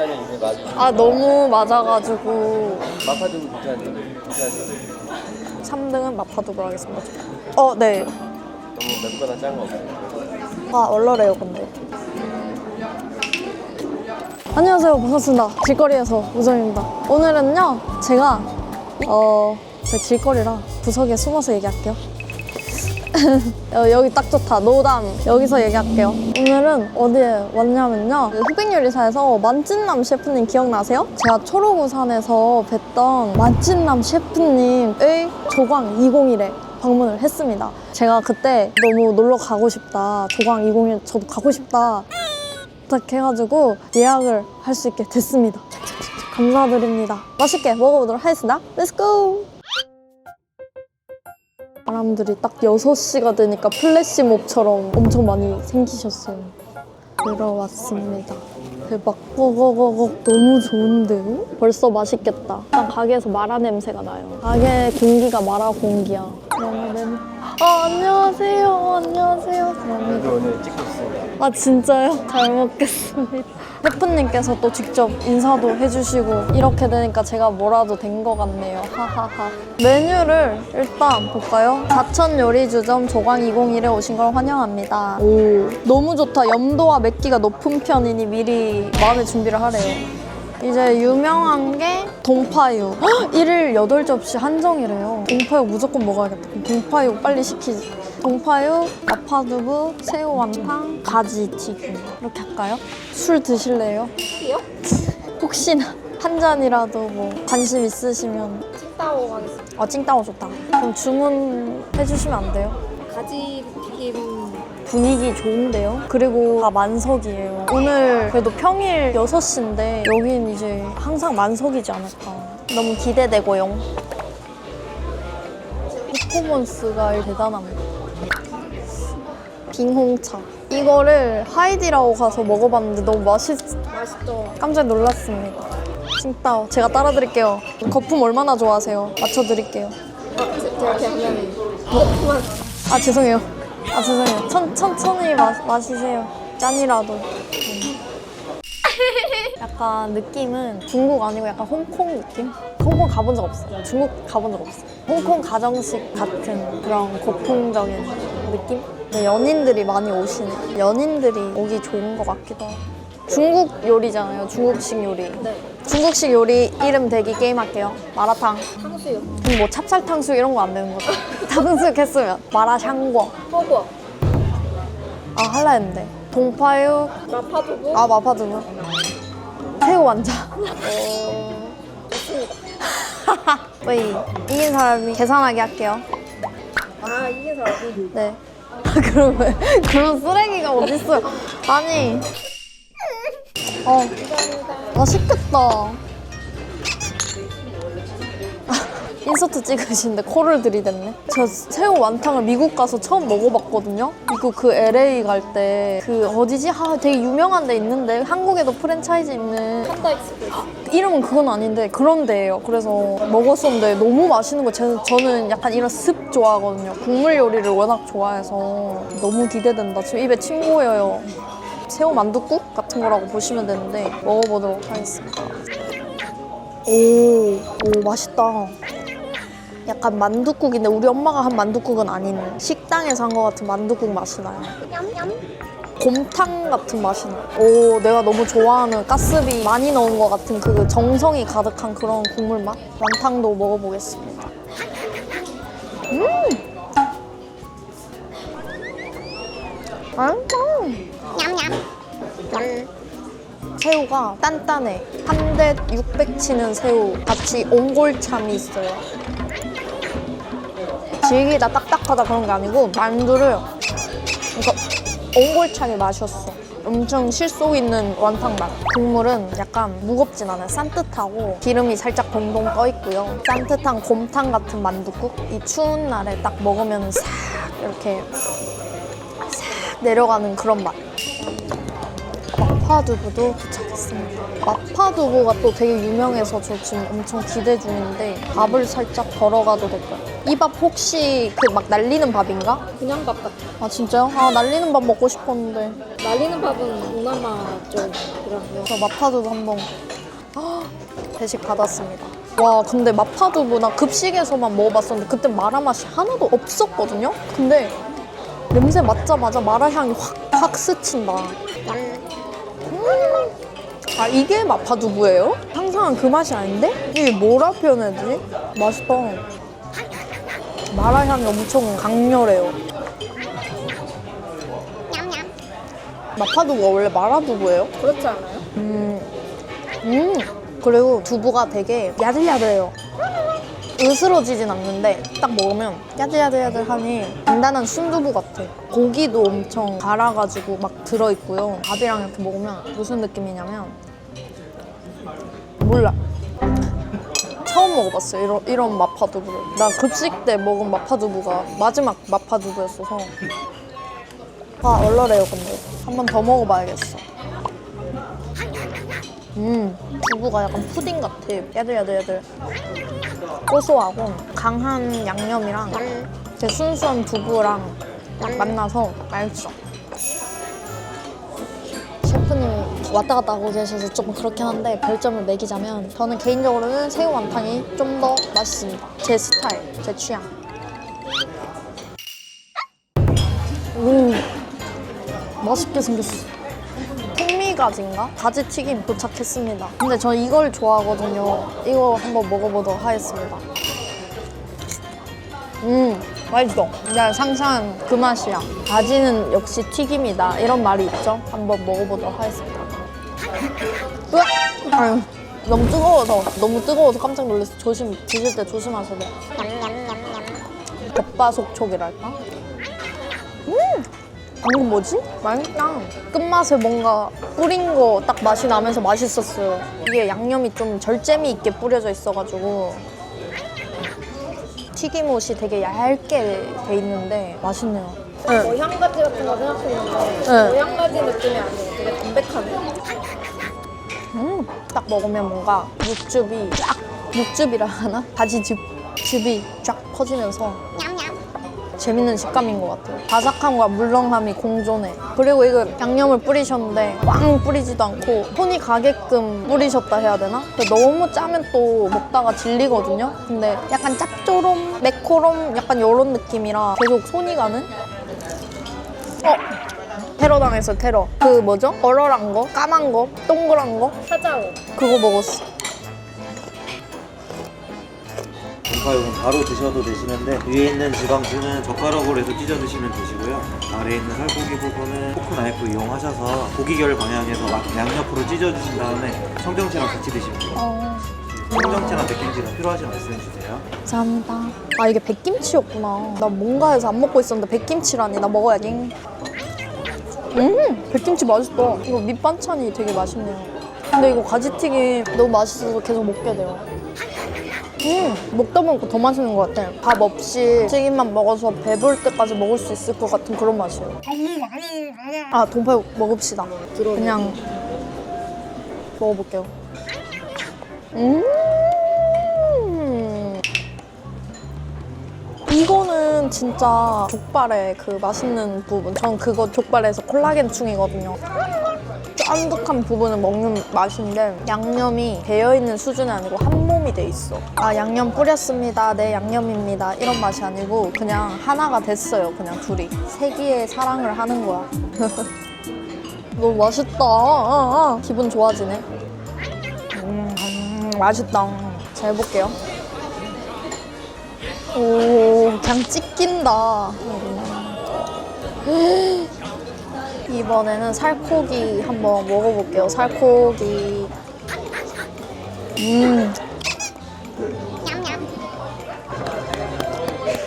진짜는 이제 맞지. 아 너무 맞아가지고 마파두부 괜찮은데. 괜찮은데. 3등은 마파두부로 하겠습니다. 어, 네. 너무 맵거나 짠 거 없어요. 아 얼얼해요 근데. 안녕하세요 반갑습니다. 길거리에서 우정입니다. 오늘은요 제가 어, 제 길거리라 구석에 숨어서 얘기할게요. 어, 여기 딱 좋다. 노담. 여기서 얘기할게요. 오늘은 어디에 왔냐면요. 그 흑백요리사에서 만찢남 셰프님 기억나세요? 제가 초록우산에서 뵀던 만찢남 셰프님의 조광 201에 방문을 했습니다. 제가 그때 너무 놀러 가고 싶다. 조광 201 저도 가고 싶다. 부탁해가지고 예약을 할 수 있게 됐습니다. 감사드립니다. 맛있게 먹어보도록 하겠습니다. Let's! 사람들이 딱 6시가 되니까 플래시몹처럼 엄청 많이 생기셨어요. 들어왔습니다. 대박. 어거거거 너무 좋은데요? 벌써 맛있겠다. 일단 가게에서 마라 냄새가 나요. 가게 공기가 마라 공기야. 너무 냄. 아 안녕하세요. 안녕하세요. 감사합니다. 저도 오늘 찍고 있습니다. 아 진짜요? 잘 먹겠습니다. 셰프님께서 또 직접 인사도 해주시고 이렇게 되니까 제가 뭐라도 된 것 같네요. 하하하. 메뉴를 일단 볼까요? 사천 요리주점 조광 201에 오신 걸 환영합니다. 오 너무 좋다. 염도와 맵기가 높은 편이니 미리 마음의 준비를 하래요. 이제 유명한 게 동파육. 헉, 일일 8접시 한정이래요. 동파육 무조건 먹어야겠다. 동파육 빨리 시키지. 동파육, 마파두부, 새우 완탕, 가지튀김. 이렇게 할까요? 술 드실래요? 술이요? 혹시나 한 잔이라도 뭐 관심 있으시면 칭따오 하겠습니다. 아 찡따오 좋다. 그럼 주문해 주시면 안 돼요? 가지 튀김 분위기 좋은데요? 그리고 다 만석이에요. 오늘 그래도 평일 6시인데 여긴 이제 항상 만석이지 않을까. 너무 기대되고요. 퍼포먼스가 대단합니다. 빙홍차. 이거를 하이디라고 가서 먹어봤는데 너무 맛있, 맛있죠? 깜짝 놀랐습니다. 칭따오. 제가 따라드릴게요. 거품 얼마나 좋아하세요? 맞춰드릴게요. 아, 제- 제가 그냥 먹고만 아 죄송해요. 아 죄송해요. 천, 천천히 마, 마시세요. 짠이라도. 음. 약간 느낌은 중국 아니고 약간 홍콩 느낌? 홍콩 가본 적 없어요. 중국 가본 적 없어요. 홍콩 가정식 같은 그런 고풍적인 느낌? 근데 연인들이 많이 오시네. 연인들이 오기 좋은 것 같기도 하고. 중국 요리잖아요. 중국식 요리. 네. 중국식 요리 이름 대기 게임 할게요. 마라탕. 탕수육, 뭐 찹쌀 탕수육 이런 거 안 되는 거죠? 탕수육 했으면. 마라샹궈. 허거, 아 할라 했는데. 동파육. 마파두부, 아 마파두부. 새우 완자. 어... 좋습니다. 저희 이긴 사람이 계산하게 할게요. 아, 이게 사람이? 네. 그럼 왜 그런 쓰레기가 어딨어요 아니. 어 맛있겠다 인서트 찍으시는데 코를 들이댔네. 저 새우 완탕을 미국 가서 처음 먹어봤거든요. 미국 그 LA 갈 때 그 어디지? 아, 되게 유명한 데 있는데 한국에도 프랜차이즈 있는 판다 익스프레스. 이름은 그건 아닌데 그런 데예요. 그래서 먹었었는데 너무 맛있는 거. 제- 저는 약간 이런 습 좋아하거든요. 국물 요리를 워낙 좋아해서 너무 기대된다. 지금 입에 침 고여요. 새우 만둣국 같은 거라고 보시면 되는데 먹어보도록 하겠습니다. 오, 오 맛있다. 약간 만둣국인데 우리 엄마가 한 만둣국은 아닌 식당에서 한 것 같은 만둣국 맛이 나요. 곰탕 같은 맛이 나. 오, 내가 너무 좋아하는 가스비 많이 넣은 것 같은 그 정성이 가득한 그런 국물 맛. 완탕도 먹어보겠습니다. 음, 맛있다. 새우가 단단해. 한 대 600 치는 새우 같이 옹골참이 있어요. 질기다 딱딱하다 그런 게 아니고 만두를 그러니까 옹골차게 마셨어. 엄청 실속 있는 완탕 맛. 국물은 약간 무겁진 않아요. 산뜻하고 기름이 살짝 동동 떠 있고요. 산뜻한 곰탕 같은 만두국. 이 추운 날에 딱 먹으면 싹 이렇게 싹 내려가는 그런 맛. 막 마파두부도 도착했습니다. 마파두부가 또 되게 유명해서 저 지금 엄청 기대 중인데 밥을 살짝 덜어가도 될까요? 이 밥 혹시 그 막 날리는 밥인가? 그냥 밥 같아. 아 진짜요? 아 날리는 밥 먹고 싶었는데 날리는 밥은 동남아 쪽 그런 저 마파두부 한번 헉, 배식 받았습니다. 와 근데 마파두부 나 급식에서만 먹어봤었는데 그때 마라 맛이 하나도 없었거든요. 근데 냄새 맡자마자 마라 향이 확, 확 스친다. 음. 아 이게 마파두부예요? 항상 그 맛이 아닌데? 이게 뭐라 표현해야 되지? 맛있다. 마라 향이 엄청 강렬해요. 마파두부가 원래 마라두부예요? 그렇지 않아요? 음, 음. 그리고 두부가 되게 야들야들해요. 으스러지진 않는데 딱 먹으면 야들야들야들하니 단단한 순두부 같아. 고기도 엄청 갈아가지고 막 들어있고요. 밥이랑 이렇게 먹으면 무슨 느낌이냐면 몰라. 처음 먹어봤어요. 이런, 이런 마파두부를. 나 급식 때 먹은 마파두부가 마지막 마파두부였어서. 아, 얼얼해요, 근데. 한 번 더 먹어봐야겠어. 음, 두부가 약간 푸딩 같아. 야들야들야들. 고소하고 강한 양념이랑 제 순수한 두부랑 만나서 맛있어. 셰프님 왔다 갔다 하고 계셔서 조금 그렇긴 한데 별점을 매기자면 저는 개인적으로는 새우 완탕이 좀 더 맛있습니다. 제 스타일, 제 취향. 오, 맛있게 생겼어. 풍미가지인가? 가지튀김 도착했습니다. 근데 저 이걸 좋아하거든요. 이거 한번 먹어보도록 하겠습니다. 음, 맛있어. 내가 상상한 그 맛이야. 가지는 역시 튀김이다. 이런 말이 있죠? 한번 먹어보도록 하겠습니다. 으악! 아유, 너무 뜨거워서, 너무 뜨거워서 깜짝 놀랐어. 조심, 드실 때 조심하셔야 돼. 겉바속촉이랄까? 음! 방금 뭐지? 맛있다. 끝맛에 뭔가 뿌린 거 딱 맛이 나면서 맛있었어요. 이게 양념이 좀 절제미 있게 뿌려져 있어가지고 튀김옷이 되게 얇게 돼 있는데 맛있네요. 네. 뭐 향가지 같은 거 생각했는데 네. 뭐 향가지 느낌이 아니에요. 되게 담백하네. 음, 딱 먹으면 뭔가 육즙이 쫙 육즙이라 하나? 가지즙 즙이 쫙 퍼지면서 재밌는 식감인 것 같아요. 바삭함과 물렁함이 공존해. 그리고 이거 양념을 뿌리셨는데 꽝 뿌리지도 않고 손이 가게끔 뿌리셨다 해야 되나? 너무 짜면 또 먹다가 질리거든요. 근데 약간 짭조름, 매코롬 약간 이런 느낌이라 계속 손이 가는? 어? 테러 당했어 테러. 그 뭐죠? 얼얼한 거, 까만 거, 동그란 거 사자오. 그거 먹었어. 동파육은 바로 드셔도 되시는데 위에 있는 지방주는 젓가락으로 해서 찢어 드시면 되시고요 아래에 있는 살코기 부분은 포크 나이프 이용하셔서 고기결 방향에서 막 양옆으로 찢어 주신 다음에 청경채랑 같이 드시면 돼요 어, 청경채나 백김치는 필요하시면 말씀해 주세요 감사합니다. 아 이게 백김치였구나. 나 뭔가 해서 안 먹고 있었는데 백김치라니 나 먹어야지. 음, 백김치 맛있다. 이거 밑반찬이 되게 맛있네요. 근데 이거 가지튀김 너무 맛있어서 계속 먹게 돼요. 음, 먹다 보니까 더 맛있는 것 같아. 밥 없이 튀김만 먹어서 배부를 때까지 먹을 수 있을 것 같은 그런 맛이에요. 아, 동파육 먹읍시다. 그냥 먹어볼게요. 음. 이거는 진짜 족발의 그 맛있는 부분. 전 그거 족발에서 콜라겐충이거든요. 쫀득한 부분을 먹는 맛인데 양념이 배어있는 수준이 아니고 한 몸이 돼 있어. 아 양념 뿌렸습니다. 네 양념입니다. 이런 맛이 아니고 그냥 하나가 됐어요. 그냥 둘이. 세기의 사랑을 하는 거야. 너무 맛있다. 아, 아. 기분 좋아지네. 음, 음, 맛있다. 잘 해볼게요. 오, 그냥 찢긴다. 이번에는 살코기 한번 먹어볼게요. 살코기. 음.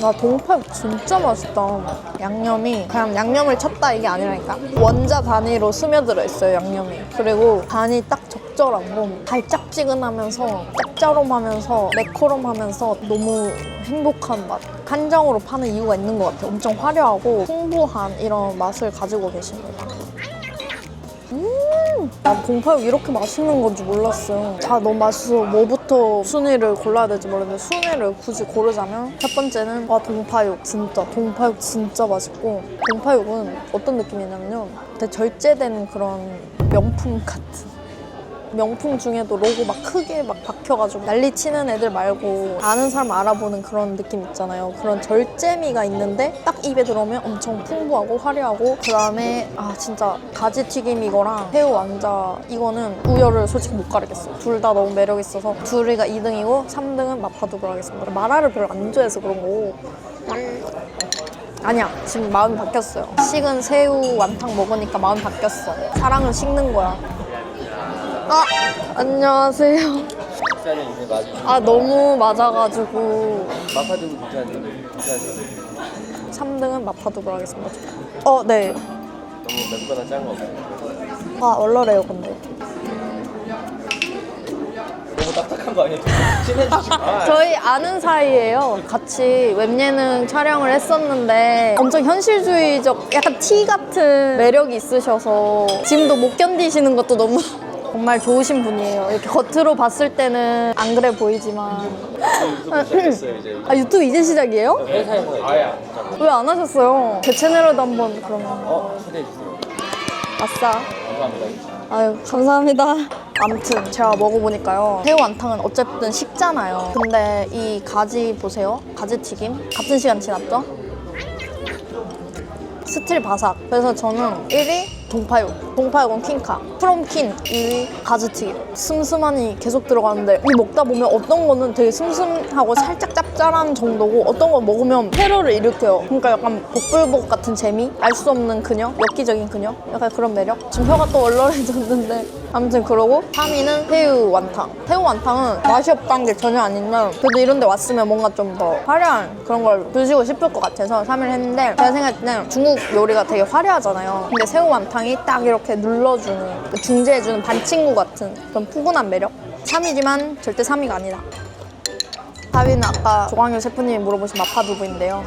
나 동파육 진짜 맛있다. 양념이 그냥 양념을 쳤다 이게 아니라니까. 원자 단위로 스며들어 있어요, 양념이. 그리고 간이 딱 적절하고 달짝지근하면서 짭짤하면서 매코롬하면서 너무 행복한 맛. 한정으로 파는 이유가 있는 것 같아요. 엄청 화려하고 풍부한 이런 맛을 가지고 계십니다. 음, 난 동파육 이렇게 맛있는 건지 몰랐어요. 다 너무 맛있어. 뭐부터 순위를 골라야 될지 모르겠는데 순위를 굳이 고르자면 첫 번째는 와 동파육 진짜 동파육 진짜 맛있고 동파육은 어떤 느낌이냐면요. 되게 절제된 그런 명품 같은 명품 중에도 로고 막 크게 막 박혀가지고 난리 치는 애들 말고 아는 사람 알아보는 그런 느낌 있잖아요. 그런 절제미가 있는데 딱 입에 들어오면 엄청 풍부하고 화려하고 그 다음에 아 진짜 가지 튀김 이거랑 새우 왕자 이거는 우열을 솔직히 못 가리겠어요. 둘 다 너무 매력 있어서 둘이가 2등이고 3등은 마파두부로 하겠습니다. 마라를 별로 안 좋아해서 그런 거고 아니야 지금 마음이 바뀌었어요 식은 새우 완탕 먹으니까 마음이 바뀌었어 사랑은 식는 거야 아 안녕하세요 식사는 이제 맞아 너무 맞아가지고 마파두부 괜찮은데 괜찮은데 3등은 마파두부로 하겠습니다 어 네 너무 맵거나 짠거 없어요. 아 얼얼해요 근데 너무 딱딱한 거? 친해지지 마. 저희 아는 사이예요. 같이 웹 예능 촬영을 했었는데 엄청 현실주의적 약간 티 같은 매력이 있으셔서 지금도 못 견디시는 것도 너무 정말 좋으신 분이에요. 이렇게 겉으로 봤을 때는 안 그래 보이지만 이제. 아 유튜브 이제 시작이에요? 회사에서 아예 안 하고. 왜 안 하셨어요? 제 채널에도 한번 그러면 어 초대해 주세요. 아싸. 감사합니다. 아유 감사합니다. 아무튼 제가 먹어보니까요 새우 완탕은 어쨌든 식잖아요. 근데 이 가지 보세요. 가지 튀김 같은 시간 지났죠? 스틸 바삭. 그래서 저는 1위 동파육. 동파육은 퀸카. 프롬킨 2위 가지튀김. 슴슴하니 계속 들어가는데 이 먹다 보면 어떤 거는 되게 슴슴하고 살짝 짭짤한 정도고 어떤 거 먹으면 테러를 일으켜요. 그러니까 약간 복불복 같은 재미? 알 수 없는 그녀? 엽기적인 그녀? 약간 그런 매력? 지금 혀가 또 얼얼해졌는데 아무튼 그러고 3위는 새우 완탕. 새우 완탕은 맛이 없다는 게 전혀 아닌데 그래도 이런 데 왔으면 뭔가 좀 더 화려한 그런 걸 드시고 싶을 것 같아서 3위를 했는데 제가 생각할 때는 중국 요리가 되게 화려하잖아요. 근데 새우 완탕 이딱 이렇게 눌러주는 그 중재해주는 반 친구 같은 그런 푸근한 매력? 3위지만 절대 3위가 아니다. 4위는 아까 조광효 셰프님이 물어보신 마파두부인데요.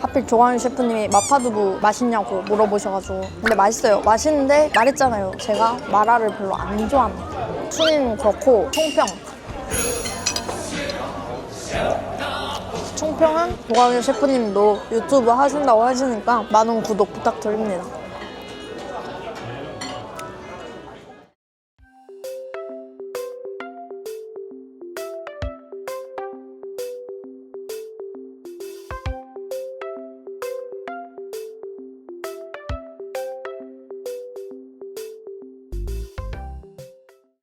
하필 조광윤 셰프님이 마파두부 맛있냐고 물어보셔가지고 근데 맛있어요 맛있는데 말했잖아요 제가 마라를 별로 안 좋아합니다 순위는 그렇고 총평 총평은 조광윤 셰프님도 유튜브 하신다고 하시니까 많은 구독 부탁드립니다